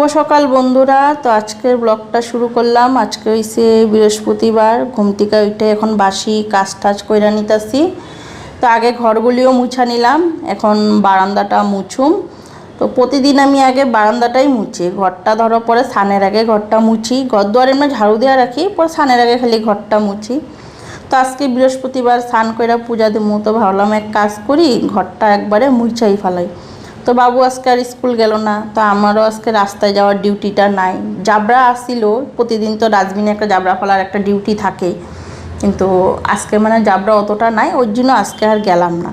শুভ সকাল বন্ধুরা। তো আজকের ব্লগটা শুরু করলাম। আজকে হইছে বৃহস্পতিবার, ঘুম থেকে উঠে এখন বাসি কাজ টাজ কইরা নিতাছি। তো আগে ঘরগুলিও মুছা নিলাম, এখন বারান্দাটা মুছুম। তো প্রতিদিন আমি আগে বারান্দাটাই মুছি। ঘরটা ধরো, পরে স্নানের আগে ঘরটা মুছি। ঘর দুয়ার এমনি ঝাড়ু দেওয়া রাখি, পরে স্নানের আগে খালি ঘরটা মুছি। তো আজকে বৃহস্পতিবার স্নান কইরা পূজা দেবো তো ভাবলাম এক কাজ করি, ঘরটা একবারে মুছাই ফেলাই। তো বাবু আজকে আর স্কুল গেল না, তো আমারও আজকে রাস্তায় যাওয়ার ডিউটিটা নাই। জাবরা আসছিল প্রতিদিন তো ডাস্টবিনে একটা জাবরা ফেলার একটা ডিউটি থাকে। কিন্তু আজকে মানে জাবরা অতটা নাই, ওর জন্য আজকে আর গেলাম না।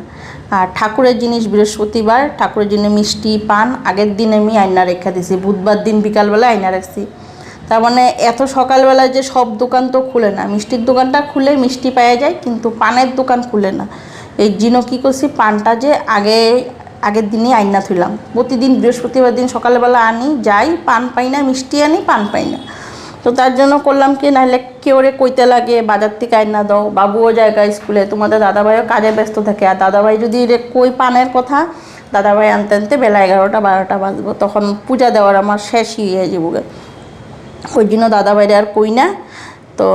আর ঠাকুরের জিনিস বৃহস্পতিবার, ঠাকুরের জন্য মিষ্টি, পান, আগের দিন আমি আয়না রেখা দিছি বুধবার দিন বিকালবেলা আয়না রাখছি। তার মানে এত সকালবেলায় যে সব দোকান তো খুলে না। মিষ্টির দোকানটা খুলে মিষ্টি পাওয়া যায়, কিন্তু পানের দোকান খুলে না। এই জন্য কী করছি, পানটা যে আগে আগের দিনই আইনা থুইলাম। প্রতিদিন বৃহস্পতিবার দিন সকালবেলা আনি, যাই, পান পাই না, মিষ্টি আনি, পান পাই না। তো তার জন্য করলাম কি, নাহলে কেউ রে কইতে লাগে, বাজার থেকে আইনা দাও, বাবুও জায়গা স্কুলে, তোমাদের দাদাভাইও কাজে ব্যস্ত থাকে। আর দাদাভাই যদি কই পানের কথা, দাদাভাই আনতে আনতে বেলা এগারোটা, বারোটা বাজবো, তখন পূজা দেওয়ার আমার শেষই হয়ে যাব। ওই জন্য দাদাভাইরে আর কই না। তো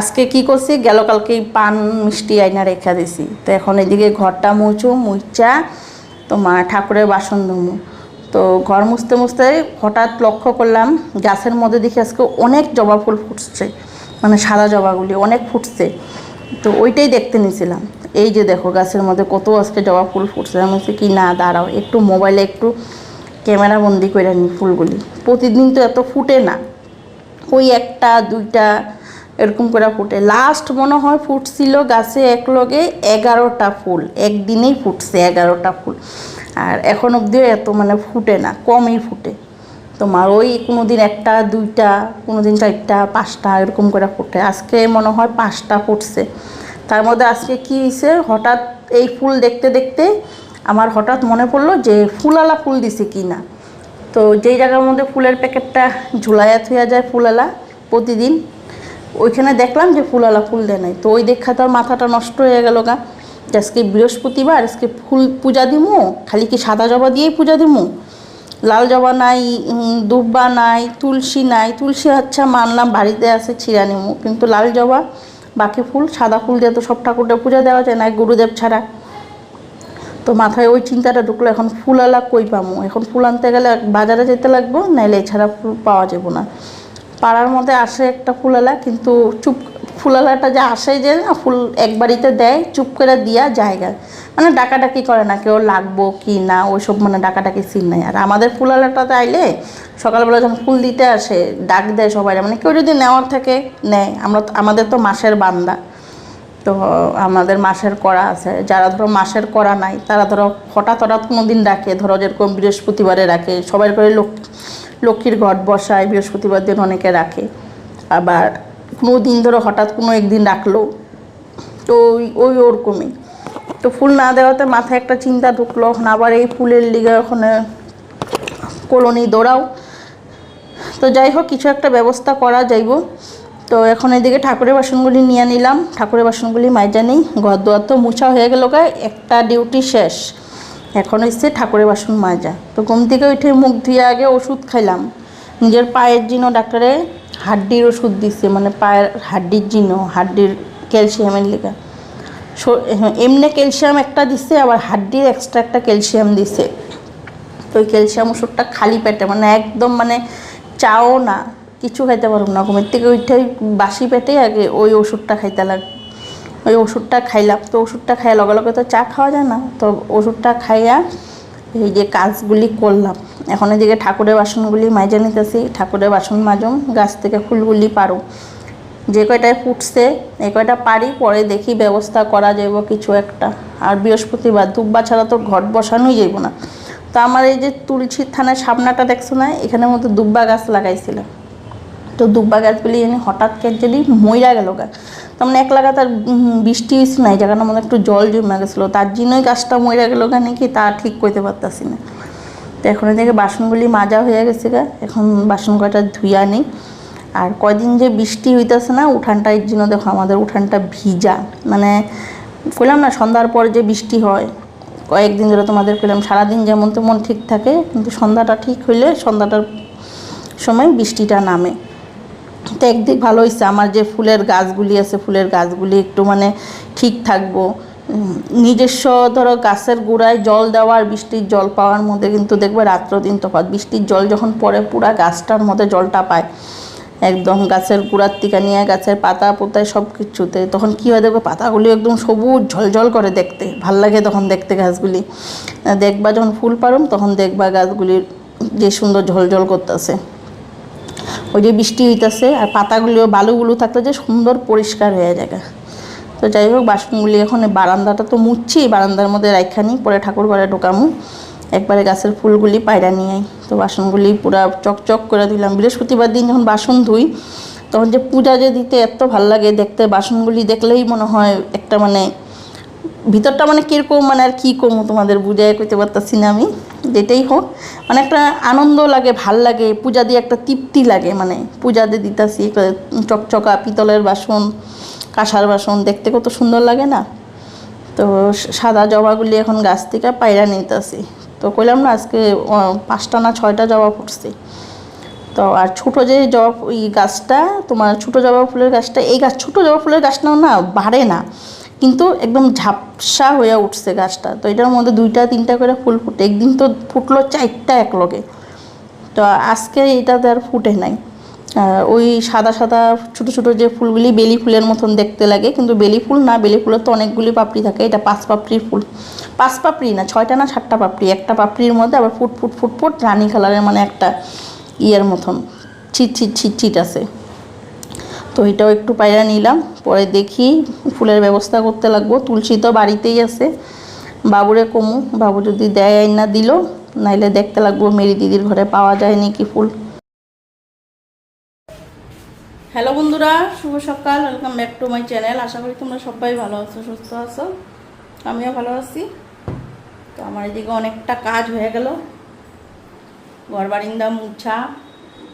আজকে কি করছি, গেল কালকে পান, মিষ্টি আইনা রেখা দিছি। তো এখন এদিকে ঘরটা মুছু মুচা তোমার ঠাকুরের বাসন ধুমু। তো ঘর মুছতে মুছতে হঠাৎ লক্ষ্য করলাম গাছের মধ্যে দেখি আজকে অনেক জবা ফুল ফুটছে মানে সাদা জবাগুলি অনেক ফুটছে। তো ওইটাই দেখতে নিয়েছিলাম এই যে দেখো গাছের মধ্যে কত আজকে জবা ফুল ফুটছে। আমি বলছি, কি না, দাঁড়াও, একটু মোবাইলে একটু ক্যামেরা বন্দি করে নি ফুলগুলি। প্রতিদিন তো এত ফুটে না। ওই একটা, দুইটা এরকম করে ফুটে। লাস্ট মনে হয় ফুটছিল গাছে এক লগে এগারোটা ফুল। একদিনেই ফুটছে এগারোটা ফুল। আর এখন অবধিও এত মানে ফুটে না, কমই ফুটে। তোমার ওই কোনো দিন একটা, দুইটা কোনো দিন চারটা, পাঁচটা এরকম করে ফুটে। আজকে মনে হয় পাঁচটা ফুটছে। তার মধ্যে আজকে কী হয়েছে হঠাৎ এই ফুল দেখতে দেখতে আমার হঠাৎ মনে পড়ল যে ফুলালা ফুল দিছে কি না। তো যেই জায়গার মধ্যে ফুলের প্যাকেটটা ঝুলাইয়া থুয়া যায় ফুলালা, প্রতিদিন ওইখানে দেখলাম যে ফুলালা ফুল দেয় নাই। তো ওই দেখা তো মাথাটা নষ্ট হয়ে গেল গা। আজকে বৃহস্পতিবার, আজকে ফুল পূজা দিমু খালি কি সাদা জবা দিয়েই পূজা দিমু লাল জবা নাই দুব্বা নাই, তুলসী নাই। তুলসী আচ্ছা মানলাম বাড়িতে আছে, ছিঁড়া নিমু। কিন্তু লাল জবা, বাকি ফুল, সাদা ফুল দিয়ে তো সব ঠাকুরটা পূজা দেওয়া যায় না গুরুদেব ছাড়া। তো মাথায় ওই চিন্তাটা ঢুকলো, এখন ফুলালা কই পামো? এখন ফুল আনতে গেলে বাজারে যেতে লাগবো, নাইলে এছাড়া ফুল পাওয়া যাব না। পাড়ার মধ্যে আসে একটা ফুলালা, কিন্তু চুপ, ফুলালাটা যে আসে যে না, ফুল এক বাড়িতে দেয়, চুপ করে দিয়া জায়গা। মানে ডাকাডাকি করে না, কেউ লাগবো কি না, ওইসব মানে ডাকাডাকি সিন নাই। আর আমাদের ফুলালাটাতে আইলে সকালবেলা যখন ফুল দিতে আসে, ডাক দেয় সবাই মানে কেউ যদি নেওয়ার থাকে, নেয়। আমরা আমাদের তো মাসের বান্দা। তো আমাদের মাসের করা আছে। যারা ধরো মাসের করা নাই, তারা ধরো হঠাৎ হঠাৎ কোনো দিন ডাকে। ধরো যেরকম বৃহস্পতিবারে রাখে সবাই করে লক্ষ্মী লক্ষ্মীর ঘট বসায়, বৃহস্পতিবার দিন অনেকে রাখে। আবার কোনো দিন ধরো হঠাৎ কোনো একদিন রাখল, তো ওই ওই ওরকমই। তো ফুল না দেওয়াতে মাথায় একটা চিন্তা ঢুকলো, এখন আবার এই ফুলের লিগে ওখানে কলোনি দৌড়াও। তো যাই হোক, কিছু একটা ব্যবস্থা করা যাইব। তো এখন এদিকে ঠাকুরের বাসনগুলি নিয়ে নিলাম। ঠাকুরের বাসনগুলি মাইজা নেই ঘর দোয়ার তো মুছা হয়ে গেল একটা ডিউটি শেষ। এখন হচ্ছে ঠাকুরের বাসন মাজা। তো ঘুম থেকে উঠে মুখ ধুয়ে আগে ওষুধ খাইলাম। নিজের পায়ের জিনো ডাক্তারে হাড্ডির ওষুধ দিচ্ছে মানে পায়ের হাড্ডির জিনো হাড্ডির ক্যালসিয়ামের লিগা। এমনি ক্যালসিয়াম একটা দিচ্ছে আবার হাড্ডির এক্সট্রা একটা ক্যালসিয়াম দিচ্ছে তো ওই ক্যালসিয়াম ওষুধটা খালি পেটে মানে একদম মানে চাও না, কিছু খাইতে পারব না। ঘুমের থেকে ওইটাই বাসি পেটেই আগে ওই ওষুধটা খাইতে লাগ ওই ওষুধটা খাইলাম। তো ওষুধটা খাইয়া লগে লগে তো চা খাওয়া যায় না। তো ওষুধটা খাইয়া এই যে কাজগুলি করলাম। এখন এদিকে ঠাকুরের বাসনগুলি মাইজা নিতেছি। ঠাকুরের বাসন মাজুম, গাছ থেকে ফুলগুলি পারো যে কয়টায় ফুটছে এই কয়টা পারি পরে দেখি ব্যবস্থা করা যাইব কিছু একটা। আর বৃহস্পতিবার, দুব্বা ছাড়া তো ঘট বসানোই যাইব না। তো আমার এই যে তুলসীর থানার সামনাটা দেখছ না? এখানের মধ্যে দুব্বা গাছ লাগাইছিলাম। তো দুব্বা গাছগুলি হঠাৎ কে যদি মইরা গেল গা। তেমন এক লাগাতার বৃষ্টি হয়েছে না, এই জায়গাটার একটু জল জমে গেছিল। তার জন্যই গাছটা মরে গেলো গা কি তা ঠিক করতে পারতাছি না। তো এখন এদিকে বাসনগুলি মাজা হয়ে গেছে গা, এখন বাসন কয়টা ধুইয়া নেই। আর কয়দিন যে বৃষ্টি হইতেছে না উঠানটা এর জন্য দেখো আমাদের উঠানটা ভিজা। মানে কইলাম না, সন্ধ্যার পর যে বৃষ্টি হয়, কয়েকদিন ধরে তোমাদের কইলাম, সারাদিন যেমন তেমন ঠিক থাকে, কিন্তু সন্ধ্যাটা ঠিক হইলে সন্ধ্যাটার সময় বৃষ্টিটা নামে। তো একদিক ভালো হয়েছে আমার যে ফুলের গাছগুলি আছে, ফুলের গাছগুলি একটু মানে ঠিক থাকব। নিজস্ব ধরো গাছের গোড়ায় জল দেওয়ার, বৃষ্টির জল পাওয়ার মধ্যে কিন্তু দেখবে রাত্র দিন তফাৎ। বৃষ্টির জল যখন পড়ে, পুরা গাছটার মধ্যে জলটা পায়। একদম গাছের গোড়ার টিকা নিয়ে গাছের পাতা পোতায় সব কিছুতে তখন কী হয় দেখবে পাতাগুলি একদম সবুজ, ঝলঝল করে দেখতে। ভালো লাগে তখন দেখতে গাছগুলি। দেখবা যখন ফুল পারম, তখন দেখবা গাছগুলির যে সুন্দর ঝলঝল করতেছে। ওই যে বৃষ্টি হইতেছে আর পাতাগুলো, বালুগুলো থাকলে যে সুন্দর পরিষ্কার হয়ে যায় তো যাই হোক বাসনগুলি এখন বারান্দাটা তো মুছছি, বারান্দার মধ্যে রাইখানি পরে ঠাকুর ঘরে ঢোকামু। একবারে গাছের ফুলগুলি পায়রা নিয়ে আই। তো বাসনগুলি পুরা চকচক করে দিলাম। বৃহস্পতিবার দিন যখন বাসন ধুই, তখন যে পূজা যে দিতে এত ভালো লাগে দেখতে, বাসনগুলি দেখলেই মনে হয় একটা মানে ভিতরটা মানে কীরকম মানে আর কী করব তোমাদের বুঝায় কইতে পারতাছি না আমি, যেটাই হোক। মানে একটা আনন্দ লাগে, ভালো লাগে, পূজা দিয়ে একটা তৃপ্তি লাগে মানে পূজা দিয়ে দিতাছি চকচকা পিতলের বাসন, কাঁসার বাসন, দেখতে কত সুন্দর লাগে না? তো সাদা জবাগুলি এখন গাছ থেকে পায়রা নিতেছি। তো কইলাম না, আজকে পাঁচটা না ছয়টা জবা ফুটছে। তো আর ছোটো যে জবা এই গাছটা, তোমার ছোটো জবা ফুলের গাছটা, এই গাছ, ছোটো জবা ফুলের গাছটাও না, বাড়ে না। কিন্তু একদম ঝাপসা হয়ে উঠছে গাছটা। তো এটার মধ্যে দুইটা, তিনটা করে ফুল ফুটে, একদিন তো ফুটলো চারটা এক লগে তো আজকে এটাতে আর ফুটে নাই। ওই সাদা সাদা, ছোটো ছোটো যে ফুলগুলি বেলি ফুলের মতন দেখতে লাগে, কিন্তু বেলি ফুল না, বেলি ফুলের তো অনেকগুলি পাপড়ি থাকে, এটা পাঁচ পাপড়ির ফুল। পাঁচ পাপড়ি না, ছয়টা না সাতটা পাপড়ি, একটা পাপড়ির মধ্যে আবার ফুট ফুট ফুট ফুট, রানী কালারের মানে একটা ইয়ের মতন, ছিট ছিট ছিট ছিট আছে। তো এটাও একটু পায়রা নিলাম। পরে দেখি ফুলের ব্যবস্থা করতে লাগবো। তুলসী তো বাড়িতেই আছে। বাবুরে কমু। বাবু যদি দেয় না দিল, নাইলে দেখতে লাগবো মেরি দিদির ঘরে পাওয়া যায় নাকি ফুল। হ্যালো বন্ধুরা, শুভ সকাল। Welcome back to my channel আশা করি তোমরা সবাই ভালো আছো, সুস্থ আছো। আমিও ভালো আছি। তো আমার এদিকে অনেকটা কাজ হয়ে গেল। ঘর বারিন্দা মুছা।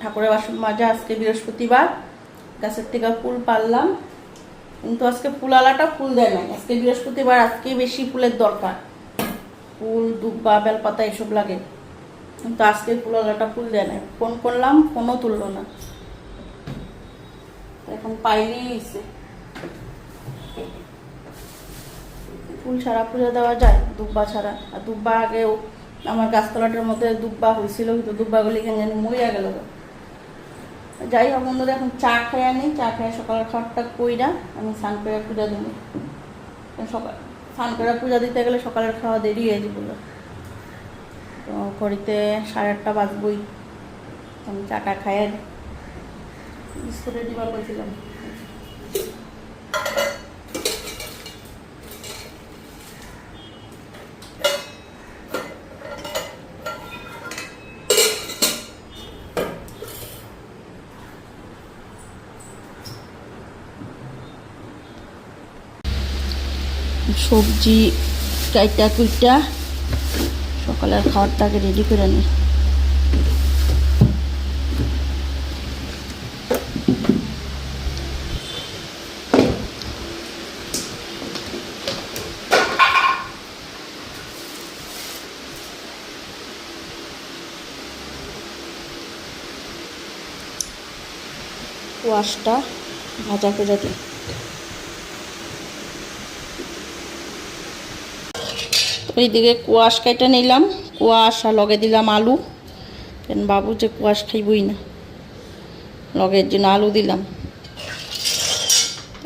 ঠাকুরের বাসন মাজা আজকে বৃহস্পতিবার। গাছের থেকে ফুল পারলাম। কিন্তু আজকে ফুলালাটা ফুল দেয় না আজকে বৃহস্পতিবার, আজকে বেশি ফুলের দরকার। ফুল, দুব্বা, বেলপাতা এসব লাগে। কিন্তু আজকে ফুলালাটা ফুল দেয় নাই। ফোন করলাম, ফোনও তুললো না। এখন পাইলেই হয়েছে। ফুল ছাড়া পুজো দেওয়া যায়, দুব্বা ছাড়া। আর দুব্বা আগেও আমার গাছতলাটার মধ্যে দুব্বা হয়েছিল, কিন্তু দুব্বাগুলি কেন জানি মরিয়া গেল। যাই হোক বন্ধুরা, এখন চা খেয়ে আনি চা খেয়ে সকালের খাবারটা কইরা আমি স্নান করে পূজা দিই সকাল স্নান করে পূজা দিতে গেলে সকালের খাওয়া দেরি হয়ে যাবে তো ঘড়িতে সাড়ে আটটা বাজবই। আমি চাটা খাই বিস্কুটের ডিবা করেছিলাম সবজি কাইটা কুইটা সকালের খাবারটাকে রেডি করে নিই কোয়াশটা ভাজা করে দিই এইদিকে কুয়াশ কেটে নিলাম। কুয়াশ আর লগে দিলাম আলু। কেন বাবু যে কুয়াশ খাইবই না। লগের জন্য আলু দিলাম।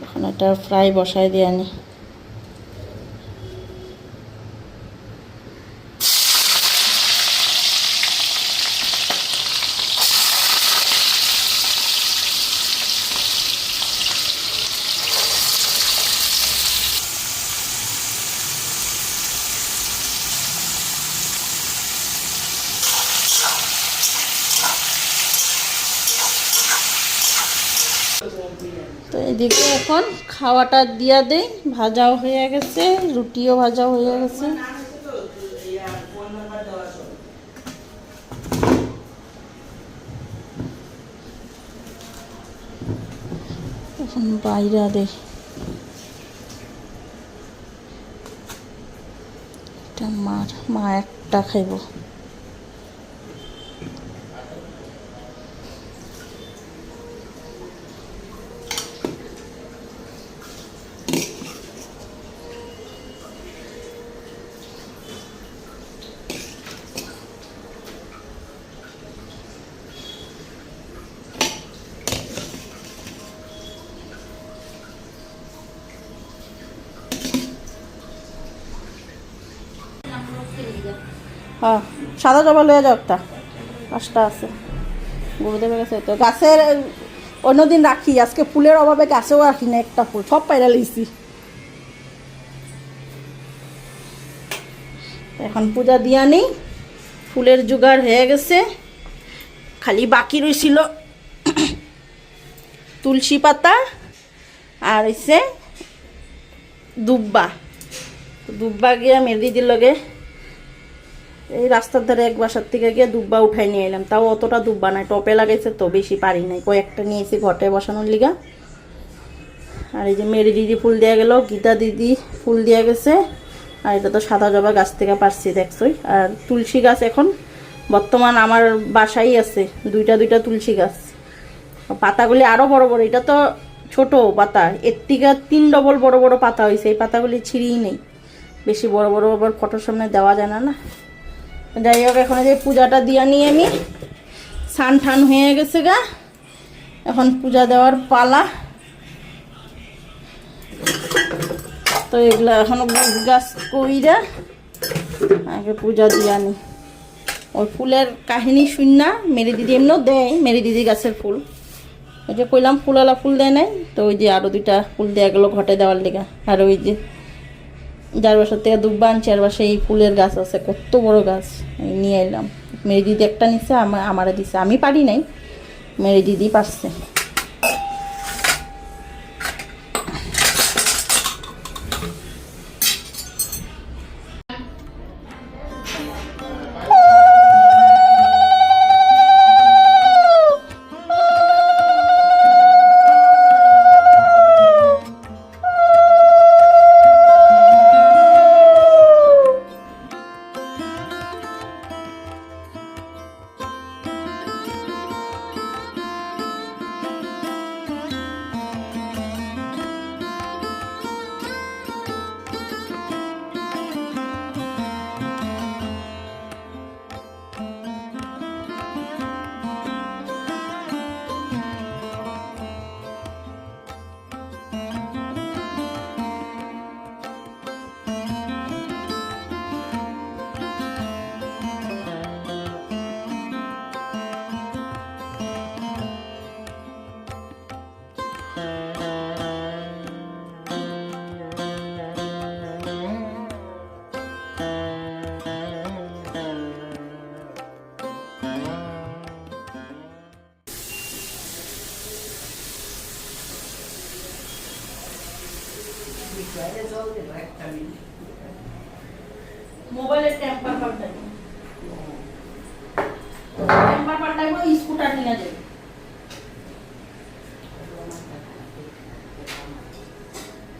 এখন এটা ফ্রাই বসাই দিয়ে আনি তো এদিকে খাওয়াটা দিয়া দেই, ভাজাও হয়ে গেছে, রুটিও ভাজা হয়ে গেছে। এখন বাইরে দে। মার, মা একটা খাইব হ্যাঁ সাদা জবা লয়ে যাও একটা। পাঁচটা আছে। গুরুদেবের কাছে তো গাছের অন্যদিন রাখি। আজকে ফুলের অভাবে গাছেও রাখি না একটা ফুল, সব পাইরা লিছি এখন পূজা দিয়া নেই। ফুলের জোগাড় হয়ে গেছে। খালি বাকি রইছিল তুলসী পাতা আর হইছে দুব্বা। দুব্বা গিয়া মেদিদির লগে। এই রাস্তার ধারে এক বাসার থেকে গিয়ে দুব্বা উঠাই নিয়ে এলাম। তাও অতটা দুব্বা নাই, টপে লাগাইছে তো, বেশি পারি নাই। কয়েকটা নিয়েছি ঘটে বসানোর লিগা। আর এই যে মেরি দিদি ফুল দেওয়া গেল, গীতা দিদি ফুল দেওয়া গেছে। আর এটা তো সাদা জবা গাছ থেকে পারছি, দেখছই। আর তুলসী গাছ এখন বর্তমান আমার বাসাই আছে, দুইটা দুইটা তুলসী গাছ। পাতাগুলি আরও বড় বড়, এটা তো ছোট পাতা। এর থেকে তিন ডবল বড় বড় পাতা হয়েছে এই পাতাগুলি ছিঁড়িই নেই। বেশি বড় বড় আবার ফটোর সামনে দেওয়া যায় না না? যাই হোক, এখন যে পূজাটা দিয়া নিয়ে আমি সান ঠান হয়ে গেছে গা। এখন পূজা দেওয়ার পালা। তো এগুলা এখনও গাছ কইরা আগে পূজা দিয়া নি। ওই ফুলের কাহিনী শুন না, মেরি দিদি এমনিও দেয়, মেরি দিদি গাছের ফুল। ওই যে কইলাম ফুলওয়ালা ফুল দেয় নাই, তো ওই যে আরও দুইটা ফুল দেওয়া গেলো ঘটে দেওয়ার লেগা আর ওই যে যার বাসার থেকে দুব্বা আনছি আর বাসায় এই ফুলের গাছ আছে, কত বড় গাছ। নিয়ে এলাম। মেরে দিদি একটা নিচ্ছে আমার আমারে দিছে। আমি পারি নাই, মেরে দিদি পারছে।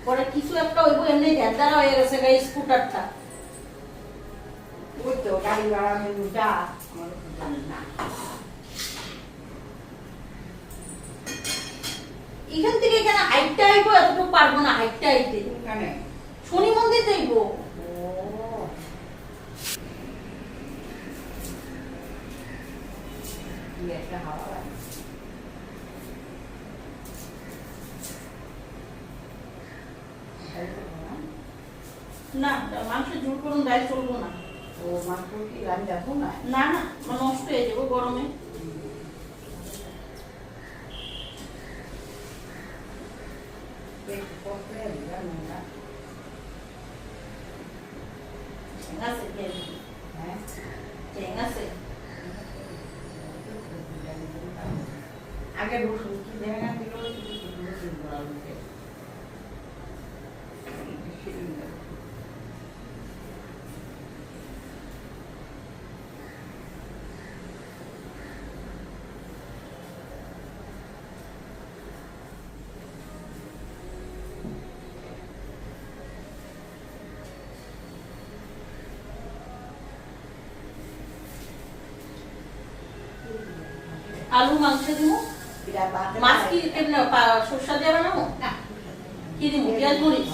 পরে কিছু একটা হইব এমনি ধ্যান হয়ে গেছে গা স্কুটারটা। ওই তো গাড়ি ভাড়া মেনু যা। আমার না এখান থেকে এখানে হাইটটা আইবো এতটুকু পারব না হাইটটা আইতে শনি মন্দির যাইবো একটা হাওয়া লাগে তাই তো না? না মাংস ঝোল করুন গায়ে চলবো না। ও মাত্র কি আমি যাব না? না না নষ্ট হয়ে যাব গরমে। হ্যাঁ? আগে রসুন কি দেয় না দিল রসুন বড়া উঠে আলু মাংস দিব। মাছ কি কেমনে সরষা দিয়ে বানাবো? কি দিব? পেঁয়াজ মরিচ।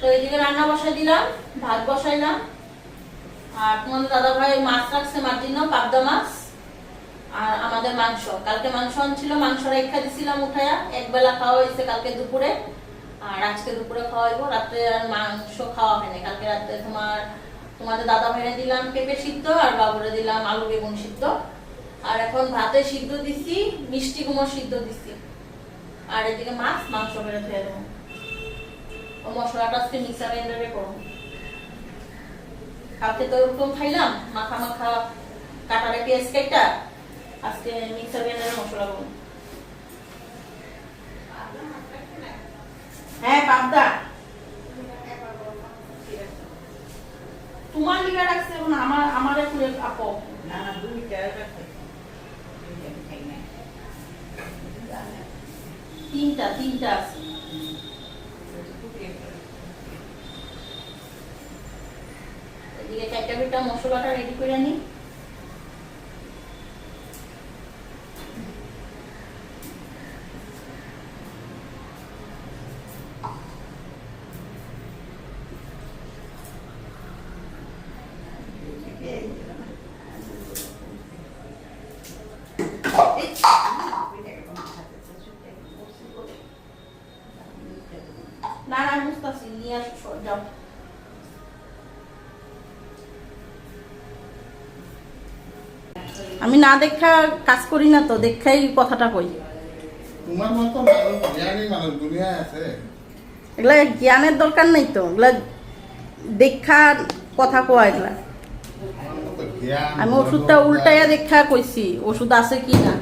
তো এইদিকে রান্না বসাই দিলাম ভাত বসাইলাম। আর তোমাদের দাদা ভাই মাছ রাখছে মার জন্য পাবদা মাছ আর আমাদের মাংস। কালকে মাংস আনছিল মাংস রেখা দিছিলাম উঠায়া। এক বেলা খাওয়া হয়েছে কালকে দুপুরে। আর আজকে দুপুরে খাওয়াইবো। রাত্রে আর মাংস খাওয়া হয়নি কালকে রাত্রে তোমার তোমাদের দাদা ভাইরে দিলাম পেঁপে সিদ্ধ আর বাবুরে দিলাম আলু বেগুন সিদ্ধ। আর এখন ভাতে সিদ্ধ দিছি, মিষ্টি কুমড় সিদ্ধ দিছি। আর এদিকে মাছ, মাংস বেড়ে ধুয়ে দেবো। ও মশলাটা আজকে মিক্সার গ্রাইন্ডারে করব। কালকে তো ওরকম খাইলাম, মাখা মাখা কাটারে পেঁয়াজ কেটটা আজকে মিক্সার গ্রাইন্ডারে মশলা করব। হ্যাঁ পাবদা। তোমার লিগা রাখছে এখন, আমার আমারে পুরে আপো। না না দুইটা রাখতে দুইটা খাই না তিনটা তিনটা আছে। এদিকে চারটা বিটা মশলাটা রেডি করে নি না না বুঝতেছি নিয়ে আসো যাও আমি না দেখা কাজ করি না তো দেখাই কথাটা কই। তোমার মতো জ্ঞানী মানুষ দুনিয়ায় আছে। এগুলা জ্ঞানের দরকার নাই তো এগুলা দেখা কথা কোয়া এগুলা। আমি ওষুধটা উল্টাইয়া দেখা কইছি ওষুধ আছে কি না।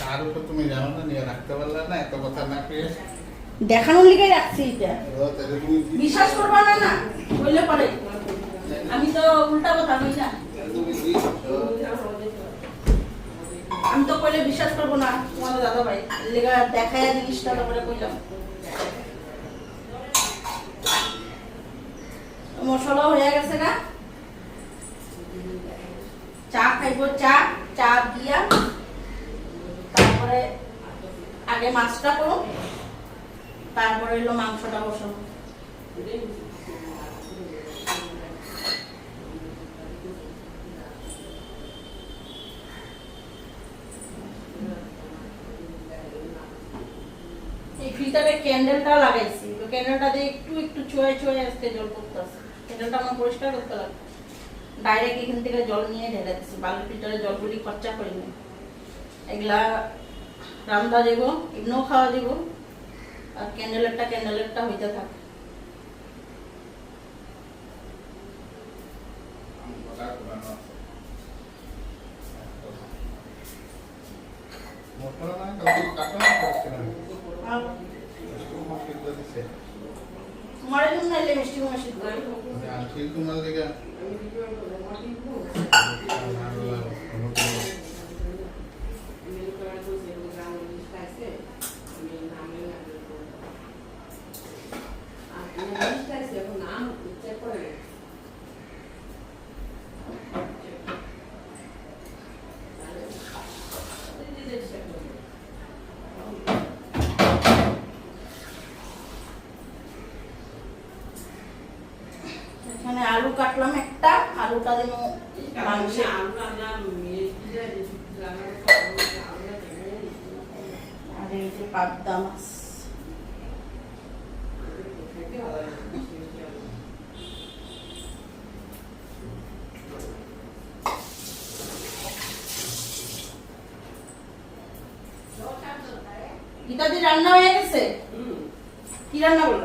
কার উপর তুমি জানো না নিয়ে রাখতে পারলে না এত কথা না পেয়ে দেখানোর লিগে রাখছি এটা। বিশ্বাস করবা না না? বললে পারে। আমি তো উল্টা কথা কই না? আমি তো কইলে বিশ্বাস করব না, তোমাদের দাদা ভাই লেগা দেখায় জিনিসটা তারপরে কইলাম। মশলা হয়ে গেছে না? চা খাইবো, চা চা দিয়া তারপরে আগে মাছটা করো। হলো মাংসটা ফিল্টারে ক্যান্ডেলটা লাগাইছি। তো ক্যান্ডেলটা দিয়ে একটু একটু চুয়ে চুয়ে আসতে জল পড়তেছে। ক্যান্ডেলটা আমার পরিষ্কার করতে লাগবে। ডাইরেক্ট এখান থেকে জল নিয়ে ঢেলে দিচ্ছি বালু ফিল্টারে জলগুলি খরচা করিনি। এগুলা রান্দা দেবো, এমনিও খাওয়া দেব। আর ক্যান্ডেলেরটা ক্যান্ডেলেরটা হইতে থাকে আমি কথা ঘুরানো আছে। মশলা না কাউকে কাটানো করছিলাম আর মশলা দিছে তোমার জন্য এলে মিষ্টি কুমড়া সিদ্ধ আমি আনছি তোমার লেগে এখানে আলু কাটলাম একটা আলুটা দেবো মাংসে আর এই যে পাবদা মাছ। গীতাদি রান্না হয়ে গেছে? কি রান্না করল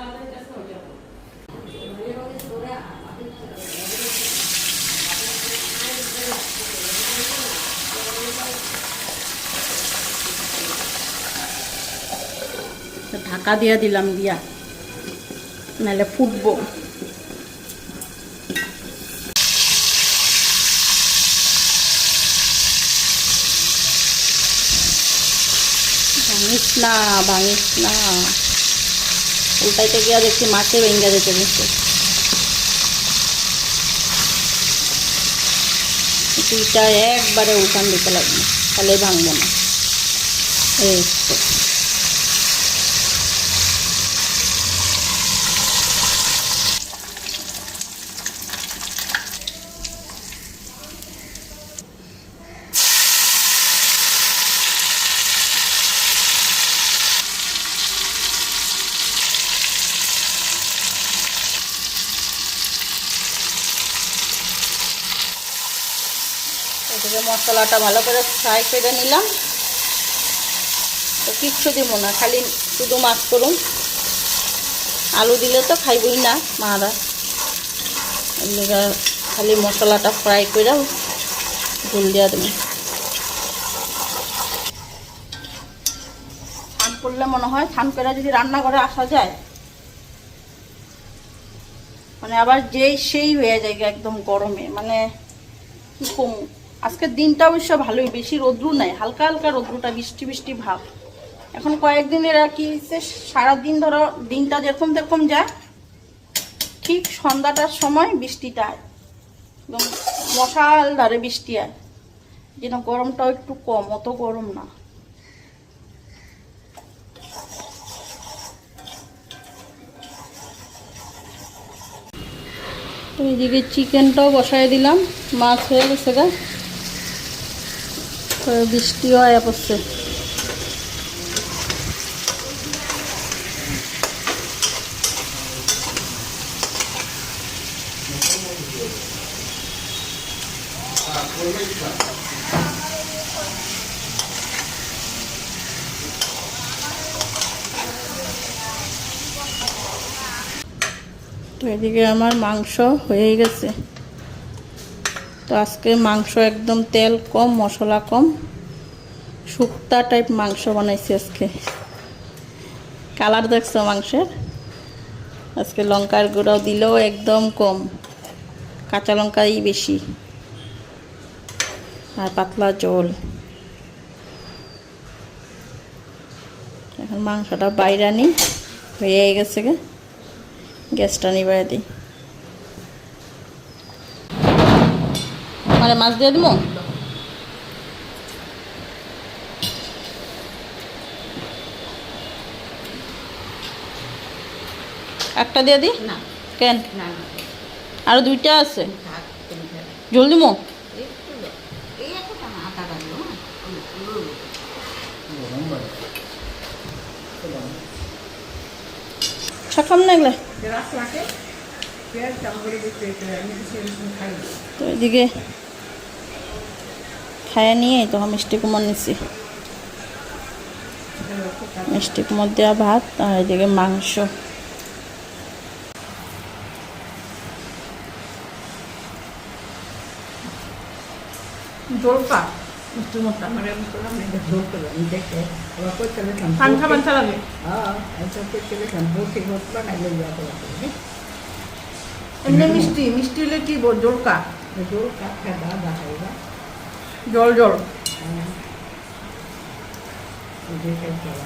ঢাকা দিয়া দিলাম দিয়া। নাহলে ফুটবো। না, ভাঙিস না। উল্টাইতে গিয়া দেখছি মাছে ভেঙ্গা যেতে গেছে দুইটা একবারে উঠান দিতে লাগবে তাহলে ভাঙবো না। এই তো। ভালো করে ফ্রাই করে নিলাম। তো কিচ্ছু দিব না, খালি শুধু মাছ করুন। আলু দিলে তো খাইবই না মারা। খালি মশলাটা ফ্রাই করে ঝুল দিয়া দেবো। থান করলে মনে হয় থান করে যদি রান্না করে আসা যায় মানে আবার যেই সেই হয়ে যায় একদম গরমে মানে কি কম? আজকের দিনটা অবশ্য ভালোই, বেশি রৌদ্রু নাই, হালকা হালকা রৌদ্রুটা, বৃষ্টি বৃষ্টি ভাব। এখন কয়েকদিন এরা কি সারাদিন ধরো দিনটা যেরকম যেরকম যায়, ঠিক সন্ধ্যাটার সময় বৃষ্টিটা আয়। একদম মশাল ধারে বৃষ্টি আয়। যেন গরমটাও একটু কম, অত গরম না। এইদিকে চিকেনটাও বসাই দিলাম, মাছ হয়ে গেছে গা। তো বৃষ্টিও আয়া পড়ছে এদিকে আমার মাংস হয়ে গেছে। তো আজকে মাংস একদম তেল কম, মশলা কম। শুক্তা টাইপ মাংস বানাইছি আজকে। কালার দেখছ মাংসের? আজকে লঙ্কার গুঁড়াও দিলেও একদম কম। কাঁচা লঙ্কাই বেশি। আর পাতলা জল। এখন মাংসটা বাইরে আনি। হয়ে গেছে গ্যাসটা নিবাই দিই। মানে মাছ দিয়ে দিব? একটা দিয়ে দি? না। কেন? আরও দুইটা আছে। জল দিব। ছাকাম না এগুলা? তো এদিকে খাইয়ে নিয়ে তখন মিষ্টি কুমার নিছি। মিষ্টি কুমার দেওয়া ভাত আর এদিকে মাংস। জলকা মিষ্টি হ্যাঁ মিষ্টি মিষ্টি হলে কি জলকা জল কাঠা দা দেখাইবা জল জল দেখে চলা